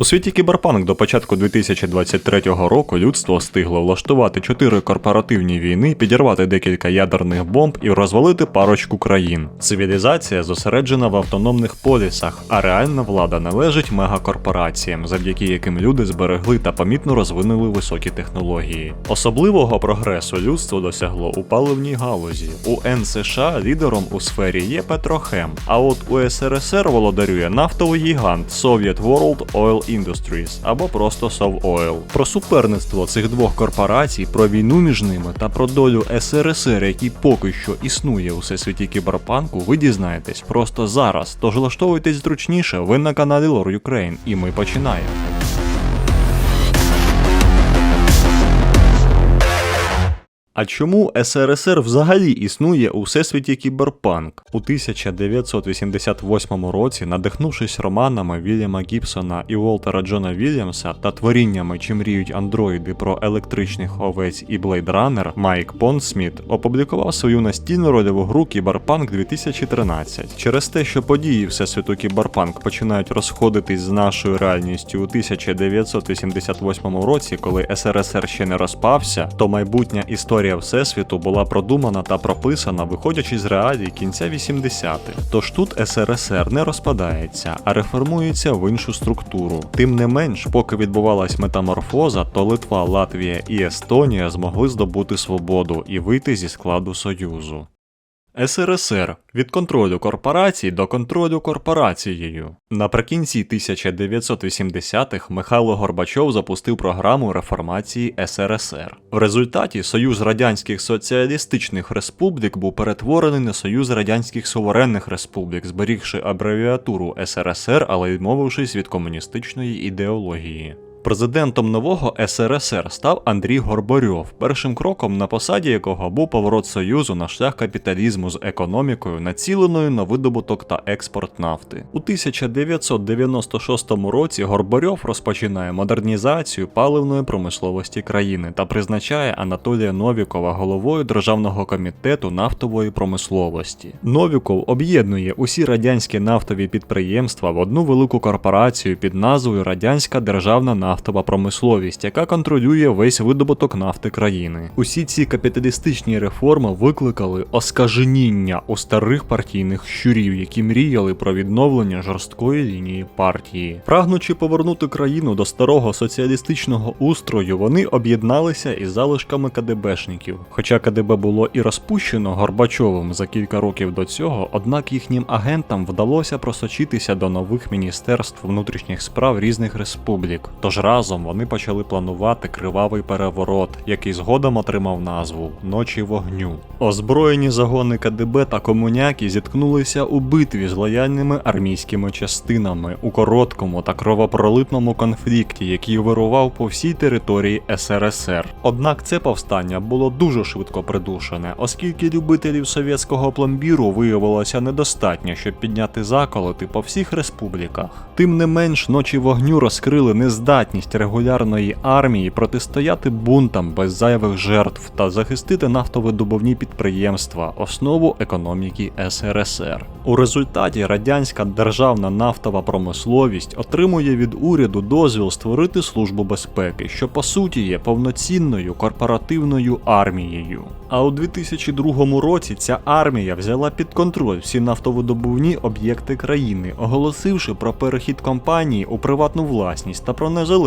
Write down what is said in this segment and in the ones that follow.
У світі кіберпанк до початку 2023 року людство встигло влаштувати чотири корпоративні війни, підірвати декілька ядерних бомб і розвалити парочку країн. Цивілізація зосереджена в автономних полісах, а реальна влада належить мегакорпораціям, завдяки яким люди зберегли та помітно розвинули високі технології. Особливого прогресу людство досягло у паливній галузі. У НСШ лідером у сфері є Петрохем, а от у СРСР володарює нафтовий гігант Soviet World Oil Industries або просто SovOil. Про суперництво цих двох корпорацій, про війну між ними та про долю СРСР, який поки що існує у всесвіті кіберпанку, ви дізнаєтесь просто зараз. Тож влаштовуйтесь зручніше, ви на каналі Lore Ukraine, і ми починаємо. А чому СРСР взагалі існує у всесвіті кіберпанк? У 1988 році, надихнувшись романами Вільяма Гібсона і Уолтера Джона Вільямса та творіннями Чи мріють андроїди про електричних овець і Блейдранер, Майк Понсміт опублікував свою настільну рольову гру Кіберпанк 2013. Через те, що події всесвіту Кіберпанк починають розходитись з нашою реальністю у 1988 році, коли СРСР ще не розпався, то майбутня історія Всесвіту була продумана та прописана, виходячи з реалій кінця 80-х. Тож тут СРСР не розпадається, а реформується в іншу структуру. Тим не менш, поки відбувалась метаморфоза, то Литва, Латвія і Естонія змогли здобути свободу і вийти зі складу Союзу. СРСР від контролю корпорацій до контролю корпорацією. Наприкінці 1980-х Михайло Горбачов запустив програму реформації СРСР. В результаті Союз Радянських Соціалістичних Республік був перетворений на Союз Радянських Суверенних Республік, зберігши абревіатуру СРСР, але відмовившись від комуністичної ідеології. Президентом нового СРСР став Андрій Горбарьов, першим кроком на посаді якого був поворот Союзу на шлях капіталізму з економікою, націленою на видобуток та експорт нафти. У 1996 році Горбарьов розпочинає модернізацію паливної промисловості країни та призначає Анатолія Новікова головою Державного комітету нафтової промисловості. Новіков об'єднує усі радянські нафтові підприємства в одну велику корпорацію під назвою Радянська державна нафтова промисловість, яка контролює весь видобуток нафти країни. Усі ці капіталістичні реформи викликали оскаженіння у старих партійних щурів, які мріяли про відновлення жорсткої лінії партії. Прагнучи повернути країну до старого соціалістичного устрою, вони об'єдналися із залишками КДБшників. Хоча КДБ було і розпущено Горбачовим за кілька років до цього, однак їхнім агентам вдалося просочитися до нових міністерств внутрішніх справ різних республік. Тож разом вони почали планувати кривавий переворот, який згодом отримав назву Ночі вогню. Озброєні загони КДБ та комуняки зіткнулися у битві з лояльними армійськими частинами у короткому та кровопролитному конфлікті, який вирував по всій території СРСР. Однак це повстання було дуже швидко придушене, оскільки любителів совєтського пломбіру виявилося недостатньо, щоб підняти заколоти по всіх республіках. Тим не менш, ночі вогню розкрили нездатність регулярної армії протистояти бунтам без зайвих жертв та захистити нафтовидобувні підприємства, основу економіки СРСР. У результаті радянська державна нафтова промисловість отримує від уряду дозвіл створити службу безпеки, що по суті є повноцінною корпоративною армією. А у 2002 році ця армія взяла під контроль всі нафтовидобувні об'єкти країни, оголосивши про перехід компанії у приватну власність та про незалежність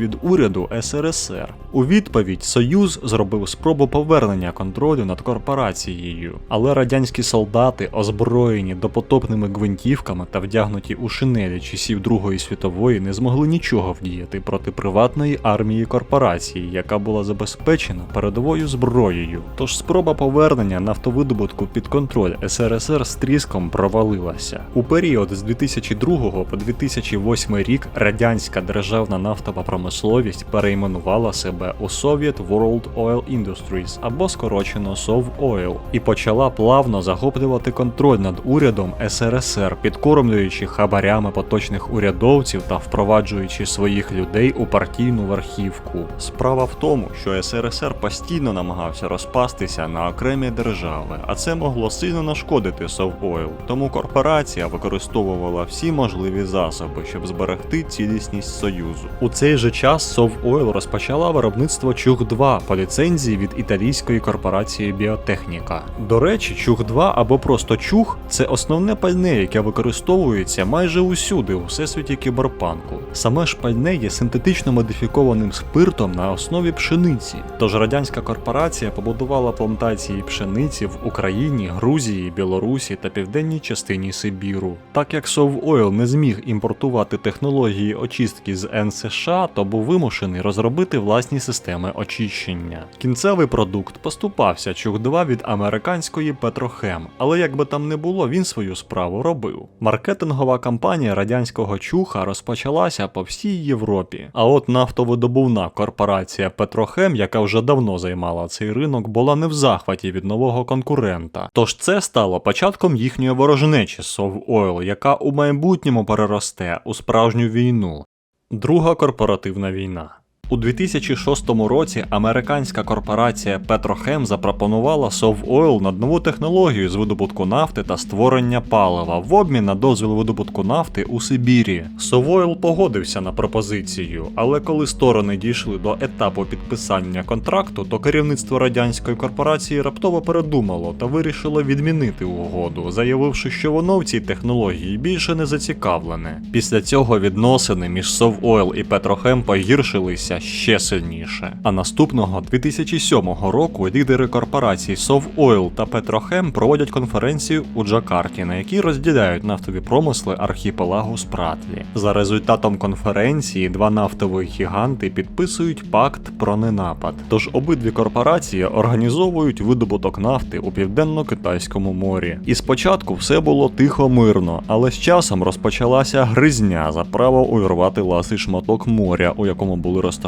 від уряду СРСР. У відповідь Союз зробив спробу повернення контролю над корпорацією, але радянські солдати, озброєні допотопними гвинтівками та вдягнуті у шинелі часів Другої світової, не змогли нічого вдіяти проти приватної армії корпорації, яка була забезпечена передовою зброєю. Тож спроба повернення нафтовидобутку під контроль СРСР з тріском провалилася. У період з 2002 по 2008 рік радянська державна нафтова нафтова промисловість перейменувала себе у Soviet World Oil Industries або скорочено SOVOIL і почала плавно захоплювати контроль над урядом СРСР, підкормлюючи хабарями поточних урядовців та впроваджуючи своїх людей у партійну верхівку. Справа в тому, що СРСР постійно намагався розпастися на окремі держави, а це могло сильно нашкодити SOVOIL, тому корпорація використовувала всі можливі засоби, щоб зберегти цілісність союзу. У цей же час SOVOIL розпочала виробництво Чух-2 по ліцензії від італійської корпорації Біотехніка. До речі, Чух-2 або просто Чух це основне пальне, яке використовується майже усюди у всесвіті кіберпанку. Саме ж пальне є синтетично модифікованим спиртом на основі пшениці. Тож радянська корпорація побудувала плантації пшениці в Україні, Грузії, Білорусі та південній частині Сибіру. Так як Совойл не зміг імпортувати технології очистки з НСШ, то був вимушений розробити власні системи очищення. Кінцевий продукт поступався Чух-2 від американської Петрохем, але як би там не було, він свою справу робив. Маркетингова кампанія радянського чуха розпочалася по всій Європі. А от нафтовидобувна корпорація Петрохем, яка вже давно займала цей ринок, була не в захваті від нового конкурента. Тож це стало початком їхньої ворожнечі з Совойл, яка у майбутньому переросте у справжню війну. Друга корпоративна війна. У 2006 році американська корпорація Petrochem запропонувала Совойл над нову технологію з видобутку нафти та створення палива в обмін на дозвіл видобутку нафти у Сибірі. Совойл погодився на пропозицію, але коли сторони дійшли до етапу підписання контракту, то керівництво радянської корпорації раптово передумало та вирішило відмінити угоду, заявивши, що воно в цій технології більше не зацікавлене. Після цього відносини між Совойл і Petrochem погіршилися ще сильніше. А наступного 2007 року лідери корпорацій Совойл та Petrochem проводять конференцію у Джакарті, на якій розділяють нафтові промисли архіпелагу Спратлі. За результатом конференції два нафтові гіганти підписують пакт про ненапад. Тож обидві корпорації організовують видобуток нафти у південно-китайському морі. І спочатку все було тихо мирно, але з часом розпочалася гризня за право увірвати ласий шматок моря, у якому були розташовані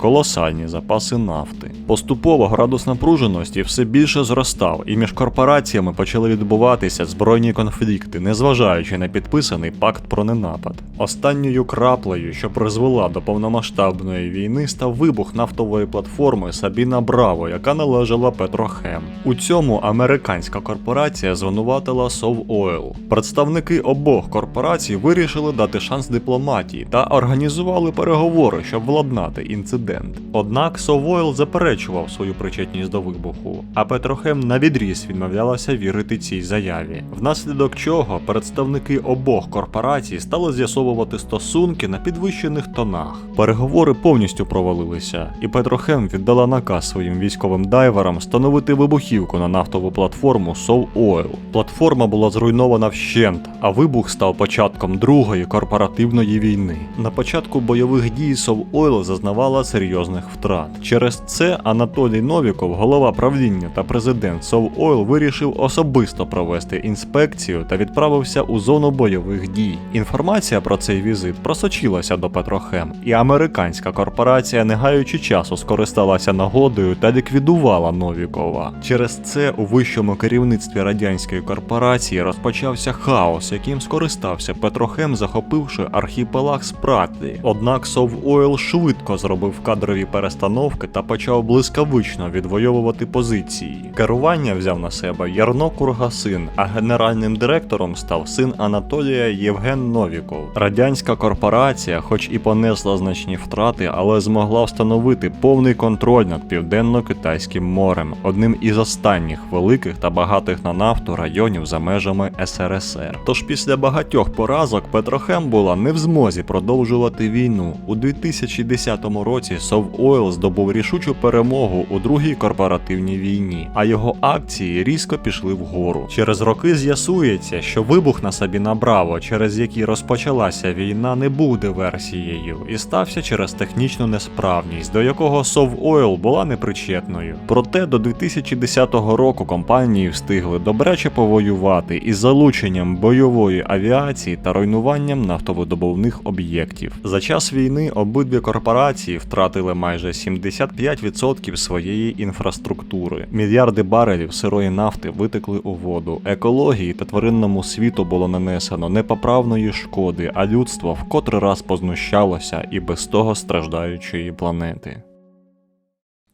колосальні запаси нафти. Поступово градус напруженості все більше зростав, і між корпораціями почали відбуватися збройні конфлікти, незважаючи на підписаний пакт про ненапад. Останньою краплею, що призвела до повномасштабної війни, став вибух нафтової платформи Сабіна Браво, яка належала Петрохем. У цьому американська корпорація звинуватила Совойл. Представники обох корпорацій вирішили дати шанс дипломатії та організували переговори, щоб владнати інцидент. Однак Совойл заперечував свою причетність до вибуху, а Петрохем навідріз відмовлялася вірити цій заяві. Внаслідок чого представники обох корпорацій стали з'ясовувати стосунки на підвищених тонах. Переговори повністю провалилися, і Петрохем віддала наказ своїм військовим дайверам встановити вибухівку на нафтову платформу Soul Oil. Платформа була зруйнована вщент, а вибух став початком другої корпоративної війни. На початку бойових дій Soul Oil зазнавала серйозних втрат. Через це Анатолій Новіков, голова правління та президент Oil, вирішив особисто провести інспекцію та відправився у зону бойових дій. Інформація про цей візит просочилася до Петрохем, і американська корпорація, не гаючи часу, скористалася нагодою та ліквідувала Новікова. Через це у вищому керівництві радянської корпорації розпочався хаос, яким скористався Петрохем, захопивши архіпелаг Спратлі. Однак Совойл швидко зробив кадрові перестановки та почав блискавично відвоювати позиції. Керування взяв на себе Ярно Кургасин, а генеральним директором став син Анатолія Євген Новіков. Радянська корпорація, хоч і понесла значні втрати, але змогла встановити повний контроль над південно-китайським морем, одним із останніх великих та багатих на нафту районів за межами СРСР. Тож після багатьох поразок Петрохем була не в змозі продовжувати війну. У 2010 році Совойл здобув рішучу перемогу у другій корпоративній війні, а його акції різко пішли вгору. Через роки з'ясується, що вибух на Сабіна Браво, через який розпочалася війна не був диверсією і стався через технічну несправність, до якого Совойл була непричетною. Проте до 2010 року компанії встигли добряче повоювати із залученням бойової авіації та руйнуванням нафтовидобувних об'єктів. За час війни обидві корпорації втратили майже 75% своєї інфраструктури. Мільярди барелів сирої нафти витекли у воду. Екології та тваринному світу було нанесено непоправної шкоди, а людство в котрий раз познущалося і без того страждаючої планети.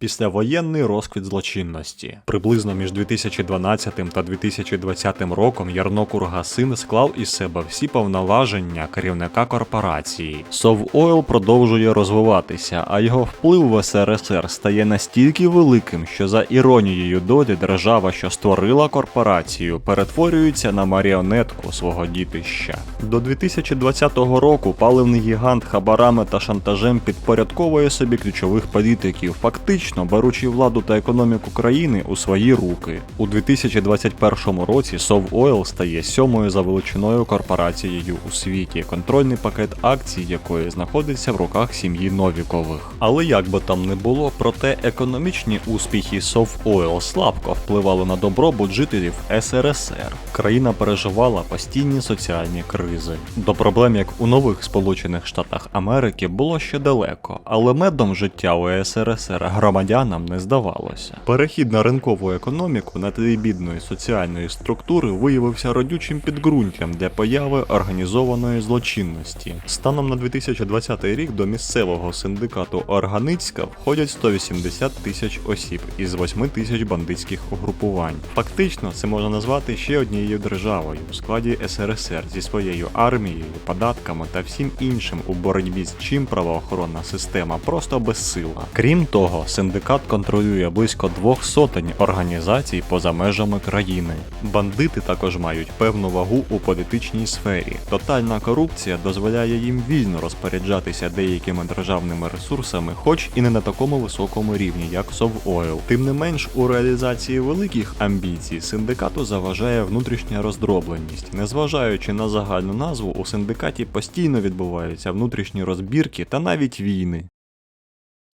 Післявоєнний розквіт злочинності. Приблизно між 2012 та 2020 роком Ярно Кургасин склав із себе всі повноваження керівника корпорації. Совойл продовжує розвиватися, а його вплив в СРСР стає настільки великим, що за іронією долі держава, що створила корпорацію, перетворюється на маріонетку свого дітища. До 2020 року паливний гігант хабарами та шантажем підпорядковує собі ключових політиків, фактично беручи владу та економіку країни у свої руки. У 2021 році Совойл стає сьомою за величиною корпорацією у світі, контрольний пакет акцій якої знаходиться в руках сім'ї Новікових. Але як би там не було, проте економічні успіхи Совойл слабко впливали на добробут жителів СРСР. Країна переживала постійні соціальні кризи. До проблем, як у нових Сполучених Штатах Америки, було ще далеко, але медом життя у СРСР громадянам не здавалося. Перехід на ринкову економіку на тлі бідної соціальної структури виявився родючим підґрунтям для появи організованої злочинності. Станом на 2020 рік до місцевого синдикату Органицька входять 180 тисяч осіб із 8 тисяч бандитських угрупувань. Фактично, це можна назвати ще однією державою у складі СРСР зі своєю армією, податками та всім іншим, у боротьбі з чим правоохоронна система просто безсила. Крім того, синдикат контролює близько двох сотень організацій поза межами країни. Бандити також мають певну вагу у політичній сфері. Тотальна корупція дозволяє їм вільно розпоряджатися деякими державними ресурсами, хоч і не на такому високому рівні, як Совойл. Тим не менш, у реалізації великих амбіцій синдикату заважає внутрішня роздробленість. Незважаючи на загальну назву, у синдикаті постійно відбуваються внутрішні розбірки та навіть війни.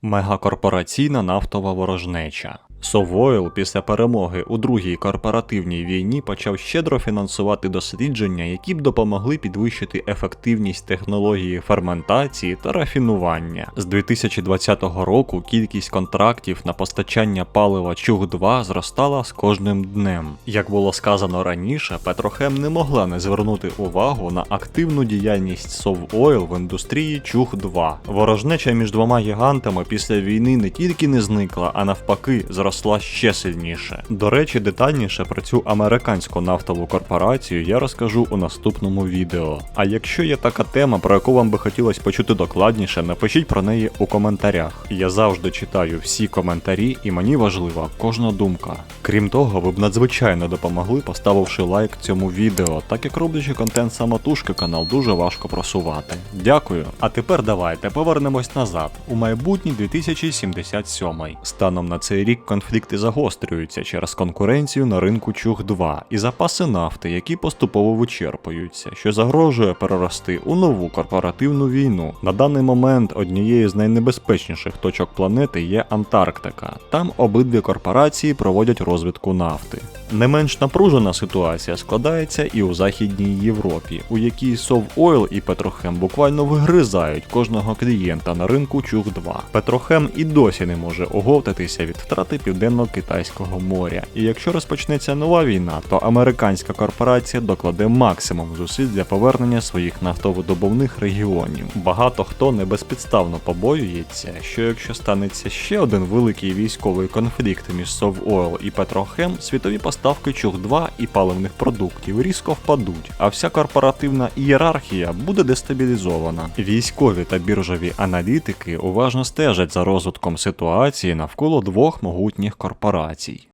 Мегакорпораційна нафтова ворожнеча. Совойл після перемоги у другій корпоративній війні почав щедро фінансувати дослідження, які б допомогли підвищити ефективність технології ферментації та рафінування. З 2020 року кількість контрактів на постачання палива Чуг-2 зростала з кожним днем. Як було сказано раніше, Петрохем не могла не звернути увагу на активну діяльність Совойл в індустрії Чуг-2. Ворожнеча між двома гігантами після війни не тільки не зникла, а навпаки, зросла ще сильніше. До речі, детальніше про цю американську нафтову корпорацію я розкажу у наступному відео. А якщо є така тема, про яку вам би хотілося почути докладніше, напишіть про неї у коментарях. Я завжди читаю всі коментарі, і мені важлива кожна думка. Крім того, ви б надзвичайно допомогли, поставивши лайк цьому відео, так як роблячи контент самотужки канал дуже важко просувати. Дякую. А тепер давайте повернемось назад у майбутній 2077. Станом на цей рік конфлікти загострюються через конкуренцію на ринку Чуг-2 і запаси нафти, які поступово вичерпуються, що загрожує перерости у нову корпоративну війну. На даний момент однією з найнебезпечніших точок планети є Антарктика. Там обидві корпорації проводять розвідку нафти. Не менш напружена ситуація складається і у Західній Європі, у якій Совойл і Петрохем буквально вигризають кожного клієнта на ринку Чуг-2. Петрохем і досі не може оговтатися від втрати південно-китайського моря. І якщо розпочнеться нова війна, то американська корпорація докладе максимум зусиль для повернення своїх нафтовидобувних регіонів. Багато хто не безпідставно побоюється, що якщо станеться ще один великий військовий конфлікт між Совойл і Петрохем, світові поставки Чуг-2 і паливних продуктів різко впадуть, а вся корпоративна ієрархія буде дестабілізована. Військові та біржові аналітики уважно стежать за розвитком ситуації навколо двох могутніх корпорацій.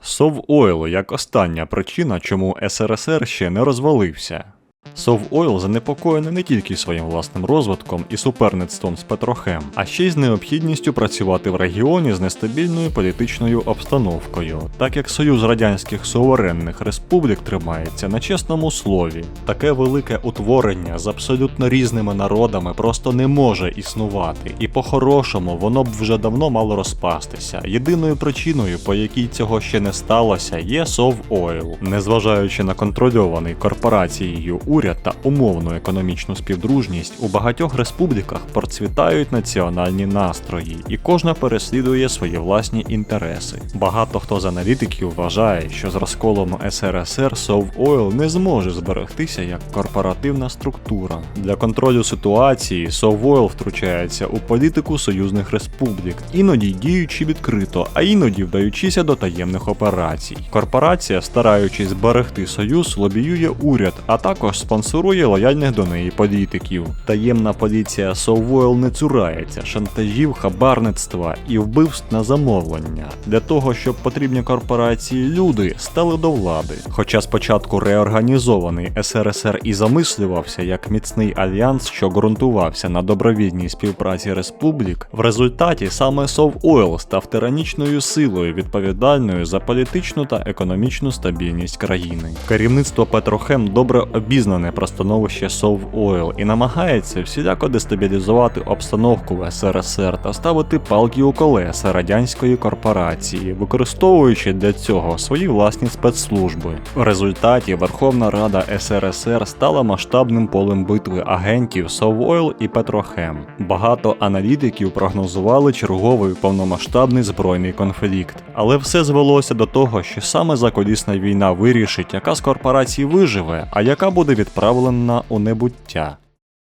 Совойл як остання причина, чому СРСР ще не розвалився. Совойл занепокоєний не тільки своїм власним розвитком і суперництвом з Петрохем, а ще й з необхідністю працювати в регіоні з нестабільною політичною обстановкою, так як Союз радянських суверенних республік тримається на чесному слові. Таке велике утворення з абсолютно різними народами просто не може існувати, і по-хорошому воно б вже давно мало розпастися. Єдиною причиною, по якій цього ще не сталося, є Совойл. Незважаючи на контрольований корпорацією уряд та умовну економічну співдружність, у багатьох республіках процвітають національні настрої, і кожна переслідує свої власні інтереси. Багато хто з аналітиків вважає, що з розколом СРСР Совойл не зможе зберегтися як корпоративна структура. Для контролю ситуації Совойл втручається у політику союзних республік, іноді діючи відкрито, а іноді вдаючися до таємних операцій. Корпорація, стараючись зберегти союз, лобіює уряд, а також спонсорує лояльних до неї політиків. Таємна поліція Совойл не цурається шантажів, хабарництва і вбивств на замовлення для того, щоб потрібні корпорації люди стали до влади. Хоча спочатку реорганізований СРСР і замислювався як міцний альянс, що ґрунтувався на добровільній співпраці республік, в результаті саме Совойл став тиранічною силою, відповідальною за політичну та економічну стабільність країни. Керівництво Петрохем добре обізнане про становище Совойл і намагається всіляко дестабілізувати обстановку в СРСР та ставити палки у колеса радянської корпорації, використовуючи для цього свої власні спецслужби. В результаті Верховна Рада СРСР стала масштабним полем битви агентів Совойл і Петрохем. Багато аналітиків прогнозували черговий повномасштабний збройний конфлікт, але все звелося до того, що саме заколісна війна вирішить, яка з корпорацій виживе, а яка буде відправлена у небуття.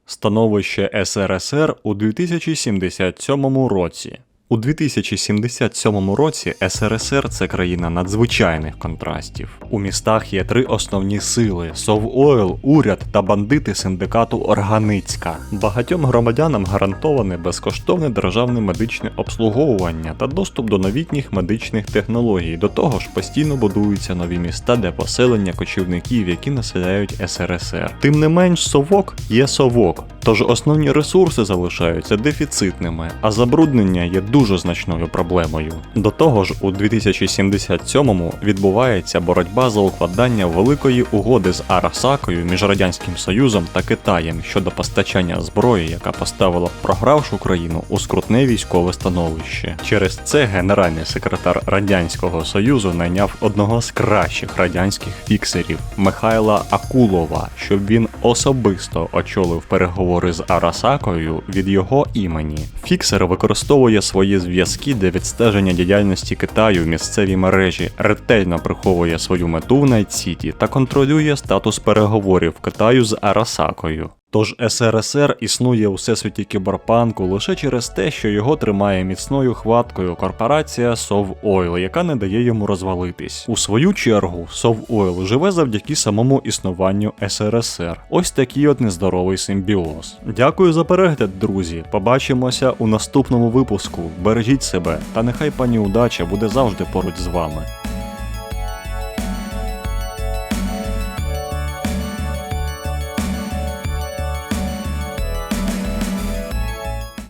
Становище СРСР у 2077 році. У 2077 році СРСР це країна надзвичайних контрастів. У містах є три основні сили: Совойл, уряд та бандити синдикату Органицька. Багатьом громадянам гарантоване безкоштовне державне медичне обслуговування та доступ до новітніх медичних технологій. До того ж, постійно будуються нові міста для поселення кочівників, які населяють СРСР. Тим не менш, совок є совок. Тож основні ресурси залишаються дефіцитними, а забруднення є дуже значною проблемою. До того ж, у 2077-му відбувається боротьба за укладання великої угоди з Арасакою між Радянським Союзом та Китаєм щодо постачання зброї, яка поставила програвшу країну у скрутне військове становище. Через це генеральний секретар Радянського Союзу найняв одного з кращих радянських фіксерів Михайла Акулова, щоб він особисто очолив переговори з Арасакою від його імені. Фіксер використовує свої зв'язки для відстеження діяльності Китаю в місцевій мережі, ретельно приховує свою мету в Найт-Сіті та контролює статус переговорів Китаю з Арасакою. Тож СРСР існує у всесвіті кіберпанку лише через те, що його тримає міцною хваткою корпорація Совойл, яка не дає йому розвалитись. У свою чергу, Совойл живе завдяки самому існуванню СРСР. Ось такий от нездоровий симбіоз. Дякую за перегляд, друзі. Побачимося у наступному випуску. Бережіть себе, та нехай пані удача буде завжди поруч з вами.